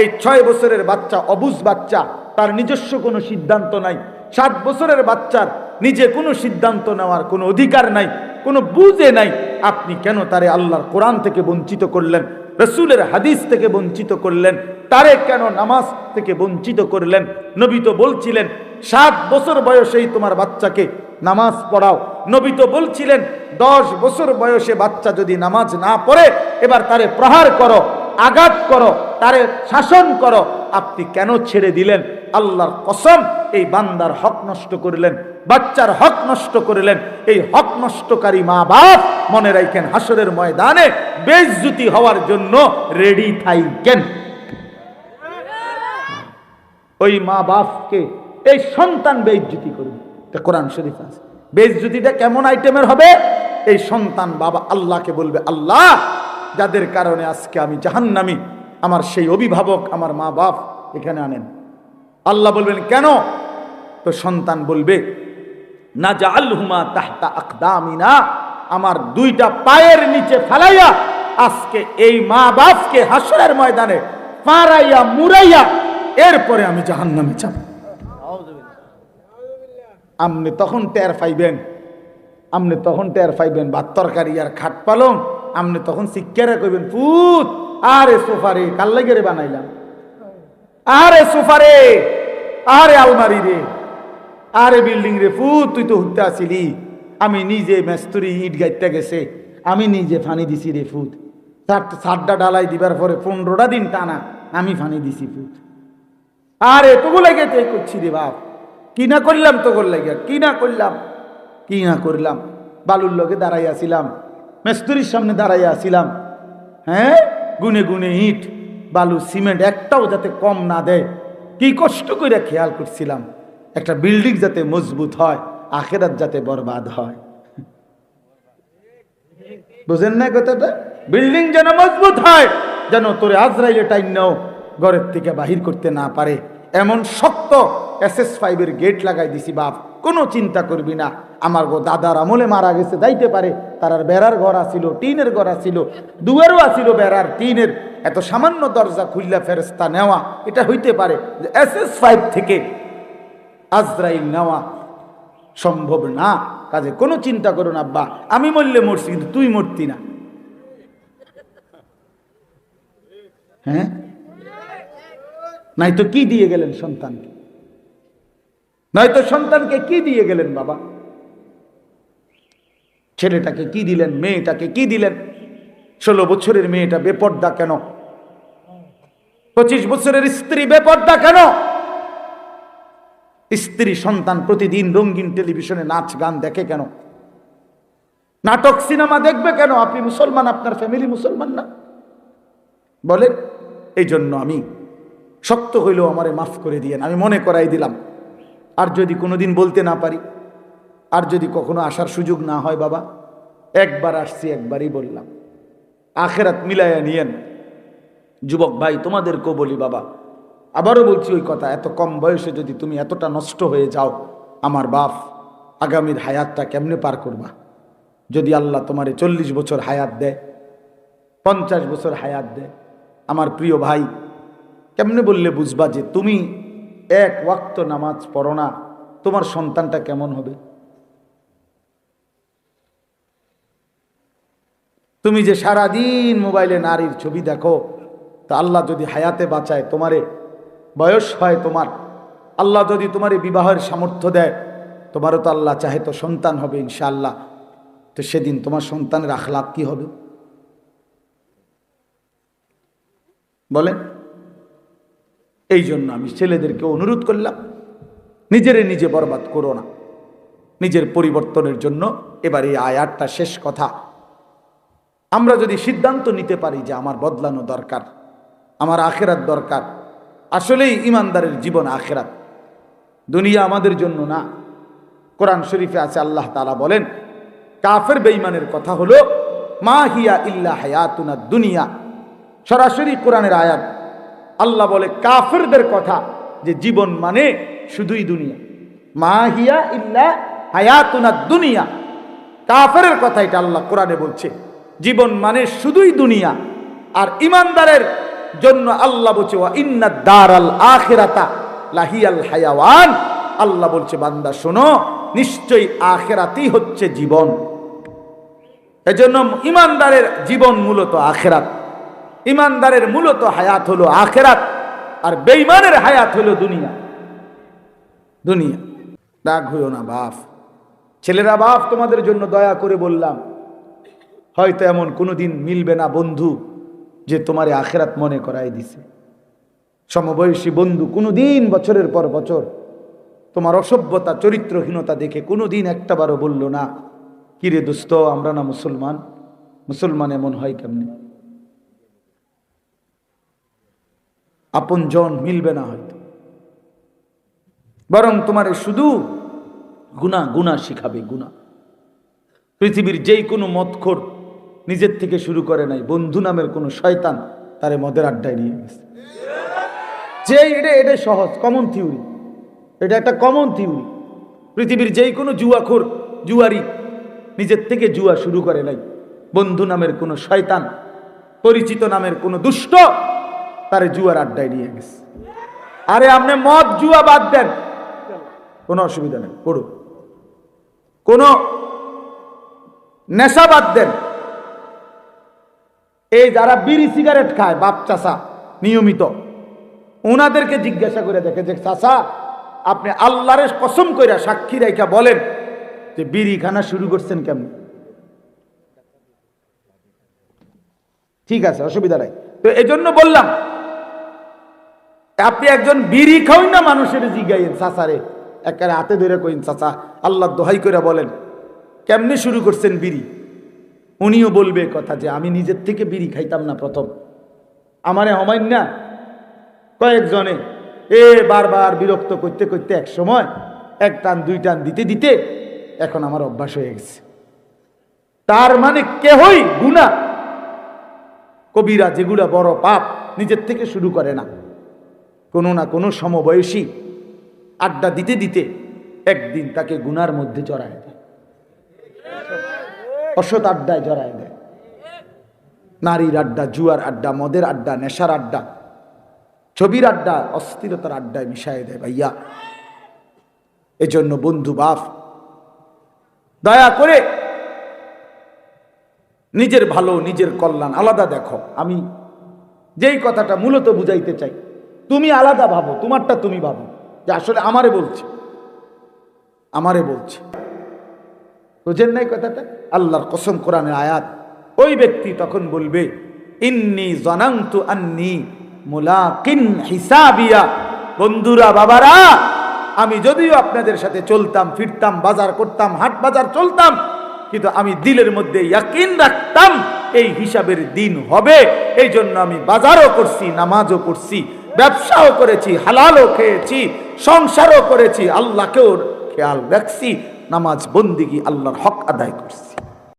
এই ছয় বছরের বাচ্চা, অবুজ বাচ্চা, তার নিজস্ব কোনো সিদ্ধান্ত নাই। সাত বছরের বাচ্চার নিজে কোনো সিদ্ধান্ত নেওয়ার কোনো অধিকার নাই, কোনো বুঝে নাই। আপনি কেন তারে আল্লাহর কোরআন থেকে বঞ্চিত করলেন, রসুলের হাদিস থেকে বঞ্চিত করলেন, তারে কেন নামাজ থেকে বঞ্চিত করলেন? নবী তো বলছিলেন, সাত বছর বয়সেই তোমার বাচ্চাকে নামাজ পড়াও। নবী তো বলছিলেন, দশ বছর বয়সে বাচ্চা যদি নামাজ না পড়ে, এবার তারে প্রহার করো। আঘাত করো, তারে শাসন করো। আপনি কেন ছেড়ে দিলেন? আল্লাহর কসম, এই বান্দার হক নষ্ট করলেন, বাচ্চার হক নষ্ট করলেন। এই হক নষ্টকারী মা বাপ মনে রাখেন, হাসরের ময়দানে বেজ্জুতি হওয়ার জন্য রেডি থাইকেন। ওই মা বাপকে এই সন্তান বেজ্জুতি করবে এটা কোরআন শরীফ আছে। বেজ্জুতিটা কেমন আইটেমের হবে? এই সন্তান বাবা আল্লাহকে বলবে, আল্লাহ যাদের কারণে আজকে আমি জাহান্নামি, আমার সেই অভিভাবক, আমার মা বাপ এখানে আনেন। আল্লাহ বলবেন, কেন? তো সন্তান বলবে, না যা আল্হুমা তাহতা আকদামিনা, আমার দুইটা পায়ের নিচে ফেলাইয়া আজকে এই মা বাপকে হাসরের ময়দানে পাড়াইয়া মুরাইয়া এরপরে আমি জাহান্নামে যাব। আপনি তখন টের পাইবেন আপনি তখন টের পাইবেন, ভাত তরকারি আর খাট পালং আপনি তখন শিক্ষারে কইবেন, পুত, আরে সোফারে কাল লাগে রে বানাইলাম? আরে সোফারে আরে আলমারি রে, আরে বিল্ডিং রে ফুত তুই তো হুতে আসিলি। আমি নিজে মেস্তুরি ইট গাইতে গেছে, আমি নিজে ফানি দিছি রে ফুত সাতটা ডালাই দিবার পরে পনেরোটা দিন টানা, আমি ফানি দিছি ফুত আরে তোগো লাগে তাই করছি রে বাপ। কি না করলাম তোগোর লাগে? কি না করলাম? কি না করলাম? বালুর লগে দাঁড়াইয়াছিলাম মেস্তুরির সামনে দাঁড়াইয়াছিলাম হ্যাঁ? গুনে গুনে ইট, বালু, সিমেন্ট একটাও যাতে কম না দেয়। কি কষ্ট করে খেয়াল করছিলাম, একটা বিল্ডিং যাতে মজবুত হয়, আখেরাত যাতে বরবাদ হয়। বুঝেন না কথাটা? বিল্ডিং যেন মজবুত হয়, যেন তোরে আজরাইলে টাইম নাও, ঘরের থেকে বাহির করতে না পারে। এমন শক্ত এস এস ফাইভের গেট লাগাই দিছি বাপ। কোনো চিন্তা করবি না। আমার গো দাদার আমলে মারা গেছে, যাইতে পারে। তার বেড়ার ঘর আসিল টিনের ঘর আসিল দুয়ারও আসিল বেড়ার, টিনের। এত সামান্য দরজা খুললা ফেরস্তা নেওয়া, এটা হইতে পারে এস এস ফাইভ থেকে আজরাইল নেওয়া সম্ভব না। কাজে কোনো চিন্তা করো না, আব্বা। আমি মরলে মরছি, কিন্তু তুই মরতি না। হ্যাঁ? নাই তো কি দিয়ে গেলেন সন্তানকে? নয়তো সন্তানকে কি দিয়ে গেলেন বাবা? ছেলেটাকে কি দিলেন, মেয়েটাকে কি দিলেন? ষোলো বছরের মেয়েটা বেপর্দা কেন? পঁচিশ বছরের স্ত্রী বেপর্দা কেন? স্ত্রী সন্তান প্রতিদিন রঙিন টেলিভিশনে নাচ, গান দেখে কেন? নাটক, সিনেমা দেখবে কেন? আপনি মুসলমান, আপনার ফ্যামিলি মুসলমান না? বলেন এই জন্য আমি শক্ত হইলেও আমারে মাফ করে দিয়েন, আমি মনে করাই দিলাম। আর যদি কোনোদিন বলতে না পারি, আর যদি কখনো আসার সুযোগ না হয় বাবা, একবার আসছি, একবারই বললাম। আখেরাত মিলাইয়া নিয়েন। যুবক ভাই, তোমাদেরকেও বলি বাবা, আবারও বলছি ওই কথা, এত কম বয়সে যদি তুমি এতটা নষ্ট হয়ে যাও, আমার বাপ আগামীর হায়াতটা কেমনে পার করবা? যদি আল্লাহ তোমারে চল্লিশ বছর হায়াত দেয়, পঞ্চাশ বছর হায়াত দেয়, আমার প্রিয় ভাই, কেমনে বললে বুঝবা যে তুমি এক ওয়াক্ত নামাজ পড়ো না, তোমার সন্তানটা কেমন হবে? তুমি যে সারাদিন মোবাইলে নারীর ছবি দেখো, তা আল্লাহ যদি হায়াতে বাঁচায় তোমারে, বয়স হয় তোমার, আল্লাহ যদি তোমার বিবাহের সামর্থ্য দেয়, তোমারও তো আল্লাহ চাহে তো সন্তান হবে ইনশাআল্লাহ। তো সেদিন তোমার সন্তানের আখলাপ কি হবে? বলেন। এই জন্য আমি ছেলেদেরকে অনুরোধ করলাম, নিজেরে নিজে বরবাদ করো না। নিজের পরিবর্তনের জন্য এবার এই আয়াতটা শেষ কথা। আমরা যদি সিদ্ধান্ত নিতে পারি যে আমার বদলানো দরকার, আমার আখেরাত দরকার, আসলেই ইমানদারের জীবন আখেরাত। দুনিয়া আমাদের জন্য না। কোরআন শরীফে আছে, আল্লাহ তালা বলেন, কাফের বেইমানের কথা হলো, মা হিয়া ইল্লা হায়াতুনা দুনিয়া। সরাসরি কোরআনের আয়াত আল্লাহ বলে কাফেরদের কথা যে জীবন মানে শুধুই দুনিয়া। মা হিয়া ইল্লা হায়াতুনা দুনিয়া। কাফেরের কথা এটা আল্লাহ কোরআনে বলছে। জীবন মানে শুধুই দুনিয়া। আর ইমানদারের জন্য আল্লাহ বলছে, ওয়া ইন্না দারাল আখিরাতা লাহিয়াল হায়াওয়ান। আল্লাহ বলছে, বান্দা, শোনো, নিশ্চয়ই আখেরাতই হচ্ছে জীবন। এজন্য ইমানদারের জীবন মূলত আখেরাত। ইমানদারের মূলত হায়াত হলো আখেরাত, আর বেইমানের হায়াত হলো দুনিয়া। দুনিয়া। রাগ হইও না বাপ। ছেলেরা, বাপ, তোমাদের জন্য দয়া করে বললাম, হয়তো এমন কোনোদিন মিলবে না বন্ধু যে তোমারে আখেরাত মনে করাই দিছে। সমবয়সী বন্ধু, কোনোদিন বছরের পর বছর তোমার অসভ্যতা, চরিত্রহীনতা দেখে কোনোদিন একটাবারও বলল না, কিরে দোস্ত, আমরা না মুসলমান? মুসলমান এমন হয় কেমনে? আপন জন মিলবে না হয়তো। বরং তোমারে শুধু গুণা গুণা শিখাবে গুণা পৃথিবীর যেই কোনো মদখোর নিজের থেকে শুরু করে নাই, বন্ধু নামের কোনো শয়তান তারে মদের আড্ডায় নিয়ে গেছে। যে এটা এটা সহজ কমন থিওরি এটা একটা কমন থিওরি পৃথিবীর যেই কোনো জুয়াখোর, জুয়ারি নিজের থেকে জুয়া শুরু করে নাই। বন্ধু নামের কোনো শয়তান, পরিচিত নামের কোনো দুষ্ট তারে জুয়ার আড্ডায় নিয়ে গেছে। আরে আপনি মদ, জুয়া বাদ দেন। কোনো অসুবিধা নেই, পড়ুন। কোনো নেশা বাদ দেন। এই যারা বিড়ি সিগারেট খায়, বাপ চাষা নিয়মিত ওনাদেরকে জিজ্ঞাসা করে দেখে যে চাষা আপনি আল্লাহরের কসম কইরা সাক্ষী রেখা বলেন যে, বিড়ি খানা শুরু করছেন কেমন? ঠিক আছে, অসুবিধা নাই। তো এজন্য বললাম আপনি একজন বিড়ি খাওই না মানুষের জিগাইন চাচারে। একেবারে হাতে ধরে কইন, চাচা, আল্লাহ দোহাই করে বলেন, কেমনে শুরু করছেন বিড়ি? উনিও বলবে কথা যে, আমি নিজের থেকে বিড়ি খাইতাম না প্রথম। আমারে হমাইন না। কয়েকজনে, এ বারবার বিরক্ত করতে করতে এক সময় এক টান, দুই টান দিতে দিতে এখন আমার অভ্যাস হয়ে গেছে। তার মানে কেহই গুণা কবিরা যেগুলা বড় পাপ নিজের থেকে শুরু করে না। কোনো না কোনো সমবয়সী আড্ডা দিতে দিতে একদিন তাকে গুনার মধ্যে জড়ায় দেয়। অসৎ আড্ডায় জড়ায় দেয়। নারীর আড্ডা, জুয়ার আড্ডা, মদের আড্ডা, নেশার আড্ডা, ছবির আড্ডা, অস্থিরতার আড্ডায় মিশাই দেয়, ভাইয়া। এজন্য বন্ধু, বাপ, দয়া করে নিজের ভালো, নিজের কল্যাণ আলাদা দেখো। আমি যেই কথাটা মূলত বুঝাইতে চাই তুমি আলাদা ভাবো, তোমারটা তুমি ভাবো। যে আসলে আমারে বলছে। আমারে বলছে। বুঝেন নাই কথাটা? আল্লাহর কসম কোরআনের আয়াত। ওই ব্যক্তি তখন বলবে, ইন্নি জনান্তু আন্নি মুলাকিন হিসাবিয়া। বন্ধুরা, বাবারা, আমি যদিও আপনাদের সাথে চলতাম, ফিরতাম, বাজার করতাম, হাট বাজার চলতাম, কিন্তু আমি দিলের মধ্যে ইয়াকিন রাখতাম, এই হিসাবের দিন হবে। এই জন্য আমি বাজারও করছি, নামাজও করছি ব্যবসাও করেছি, হালালও খেয়েছি, সংসারও করেছি, আল্লাহকেও খেয়াল রাখছি, নামাজ বন্দিগি আল্লাহর হক আদায় করছি।